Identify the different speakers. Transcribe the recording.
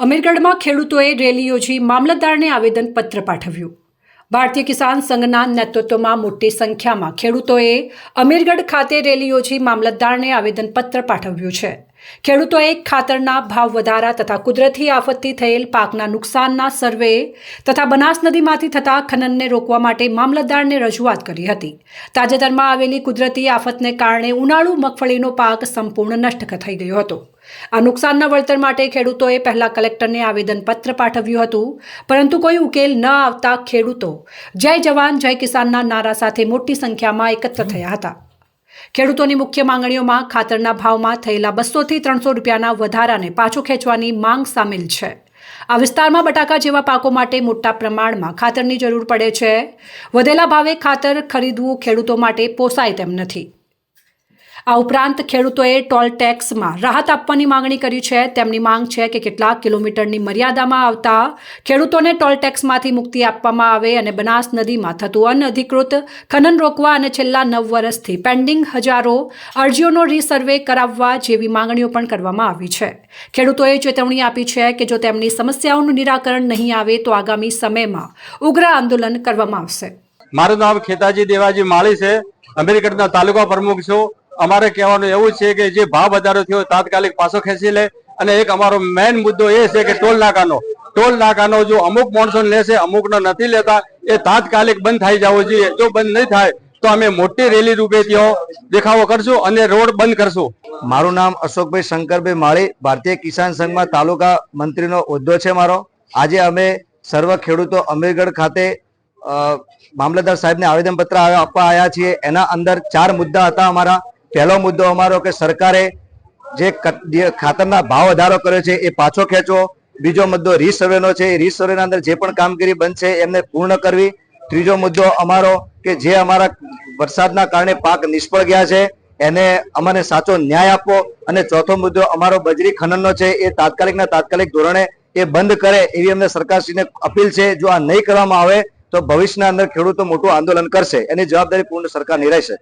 Speaker 1: અમીરગઢમાં ખેડૂતોએ રેલી યોજી મામલતદારને આવેદનપત્ર પાઠવ્યું. ભારતીય કિસાન સંઘના નેતૃત્વમાં મોટી સંખ્યામાં ખેડૂતોએ અમીરગઢ ખાતે રેલી યોજી મામલતદારને આવેદનપત્ર પાઠવ્યું છે. ખેડૂતોએ ખાતરના ભાવ વધારા તથા કુદરતી આફતથી થયેલ પાકના નુકસાનના સર્વે તથા બનાસ નદીમાંથી થતા ખનનને રોકવા માટે મામલતદારને રજૂઆત કરી હતી. તાજેતરમાં આવેલી કુદરતી આફતને કારણે ઉનાળુ મગફળીનો પાક સંપૂર્ણ નષ્ટ થઈ ગયો હતો. આ નુકસાનના વળતર માટે ખેડૂતોએ પહેલા કલેક્ટરને આવેદનપત્ર પાઠવ્યું હતું, પરંતુ કોઈ ઉકેલ ન આવતા ખેડૂતો જય જવાન, જય કિસાનના નારા સાથે મોટી સંખ્યામાં એકત્ર થયા હતા. ખેડૂતોની મુખ્ય માંગણીઓમાં ખાતરના ભાવમાં થયેલા બસોથી ત્રણસો રૂપિયાના વધારાને પાછો ખેંચવાની માંગ સામેલ છે. આ વિસ્તારમાં બટાકા જેવા પાકો માટે મોટા પ્રમાણમાં ખાતરની જરૂર પડે છે. વધેલા ભાવે ખાતર ખરીદવું ખેડૂતો માટે પોસાય તેમ નથી. આ ઉપરાંત ખેડૂતોએ ટોલ ટેક્સમાં રાહત આપવાની માંગણી કરી છે. તેમની માંગ છે કે કેટલાક કિલોમીટરની મર્યાદામાં આવતા ખેડૂતોને ટોલ ટેક્સમાંથી મુક્તિ આપવામાં આવે અને બનાસ નદીમાં થતું અનઅધિકૃત ખનન રોકવા અને છેલ્લા નવ વર્ષથી પેન્ડિંગ હજારો અરજીઓનો રીસર્વે કરાવવા જેવી માંગણીઓ પણ કરવામાં આવી છે. ખેડૂતોએ ચેતવણી આપી છે કે જો તેમની સમસ્યાઓનું નિરાકરણ નહીં આવે તો આગામી સમયમાં ઉગ્ર આંદોલન કરવામાં આવશે.
Speaker 2: મારું નામ ખેતાજી દેવાજી માળી છે. અમેરિકનના તાલુકા પ્રમુખ છું. અમારે કહેવાનું એવું છે કે જે ભાવ વધારો થયો તાત્કાલિક પાછો ખેંચી લે. અને એક અમારો મેઇન મુદ્દો એ છે કે ટોલ નાકાનો. ટોલ નાકાનો જો અમુક માણસો લેશે, અમુકનો નથી લેતા, એ તાત્કાલિક બંધ થઈ જવો જોઈએ. જો બંધ નહીં થાય, તો અમે મોટી રેલી રૂપે ત્યાં દેખાવો કરશું અને રોડ બંધ કરશું.
Speaker 3: મારું નામ અશોકભાઈ શંકરભાઈ માળી, ભારતીય કિસાન સંઘમાં તાલુકા મંત્રીનો હોદ્દો છે મારો. આજે અમે સર્વ ખેડૂતો અમીરગઢ ખાતે મામલતદાર સાહેબને આવેદનપત્ર આપવા આવ્યા છીએ. એના અંદર ચાર મુદ્દા હતા અમારા. પહેલો મુદ્દો અમારો કે સરકારે જે ખાતરના ભાવ વધારો કર્યો છે, એ પાછો ખેંચવો બીજો મુદ્દો રીસર્વેનો છે, એ રીસર્વેના અંદર જે પણ કામગીરી છે એમને પૂર્ણ કરવી. ત્રીજો મુદ્દો અમારો કે જે અમારા વરસાદના કારણે પાક નિષ્ફળ ગયા છે, એને અમને સાચો ન્યાય આપવો. અને ચોથો મુદ્દો અમારો બજરી ખનનનો છે, એ તાત્કાલિકના તાત્કાલિક ધોરણે એ બંધ કરે એવી અમને સરકારશ્રીને અપીલ છે. જો આ નહીં કરવામાં આવે, તો ભવિષ્યના અંદર ખેડૂતો મોટું આંદોલન કરશે. એની જવાબદારી પૂર્ણ સરકાર નિરાશે